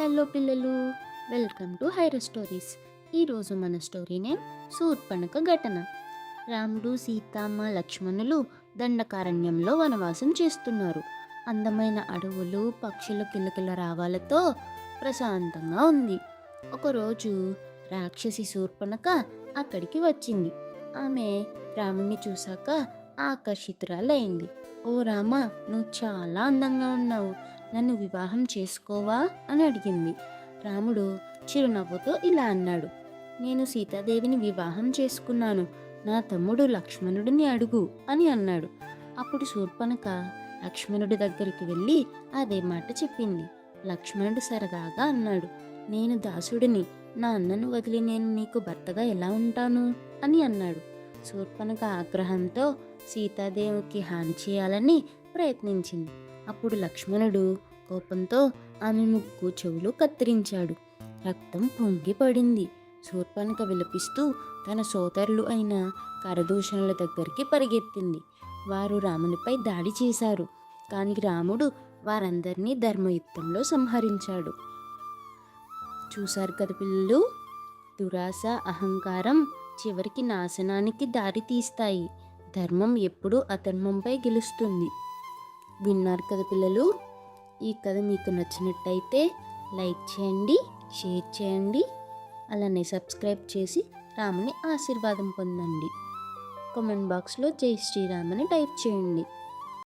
Hello పిల్లలు welcome to hire stories. ఈరోజు మన స్టోరీ నేమ్ సూర్పణక ఘటన. రాముడు సీతమ్మ లక్ష్మణులు దండకారణ్యంలో వనవాసం చేస్తున్నారు. అందమైన అడవులు పక్షుల కిలకిల రావాలతో ప్రశాంతంగా ఉంది. ఒకరోజు రాక్షసి శూర్పణక అక్కడికి వచ్చింది. ఆమె రాముణ్ణి చూశాక ఆకర్షితురాలైంది. ఓ రామ నువ్వు చాలా అందంగా ఉన్నావు. నన్ను వివాహం చేసుకోవా అని అడిగింది. రాముడు చిరునవ్వుతో ఇలా అన్నాడు. నేను సీతాదేవిని వివాహం చేసుకున్నాను. నా తమ్ముడు లక్ష్మణుడిని అడుగు అని అన్నాడు. అప్పుడు శూర్పణక లక్ష్మణుడి దగ్గరికి వెళ్ళి అదే మాట చెప్పింది. లక్ష్మణుడు సరదాగా అన్నాడు. నేను దాసుడిని. నా అన్నను వదిలి నేను నీకు భర్తగా ఎలా ఉంటాను? అని అన్నాడు. శూర్పణక ఆగ్రహంతో సీతాదేవికి హాని చేయాలని ప్రయత్నించింది. అప్పుడు లక్ష్మణుడు కోపంతో ఆమె ముక్కు చెవులు కత్తిరించాడు. రక్తం పొంగి పడింది. శూర్పణక విలపిస్తూ తన సోదరులు అయిన కరదూషణుల దగ్గరికి పరిగెత్తింది. వారు రామునిపై దాడి చేశారు. కానీ రాముడు వారందరినీ ధర్మయుద్ధంలో సంహరించాడు. చూశారు కదా పిల్లలు? దురాశ అహంకారం చివరికి నాశనానికి దారి తీస్తాయి ధర్మం ఎప్పుడూ అధర్మంపై గెలుస్తుంది. విన్నారు కదా పిల్లలు? ఈ కథ మీకు నచ్చినట్టయితే లైక్ చేయండి షేర్ చేయండి అలానే సబ్స్క్రైబ్ చేసి రాముని ఆశీర్వాదం పొందండి. కామెంట్ బాక్స్లో జై శ్రీరామ్ అని టైప్ చేయండి.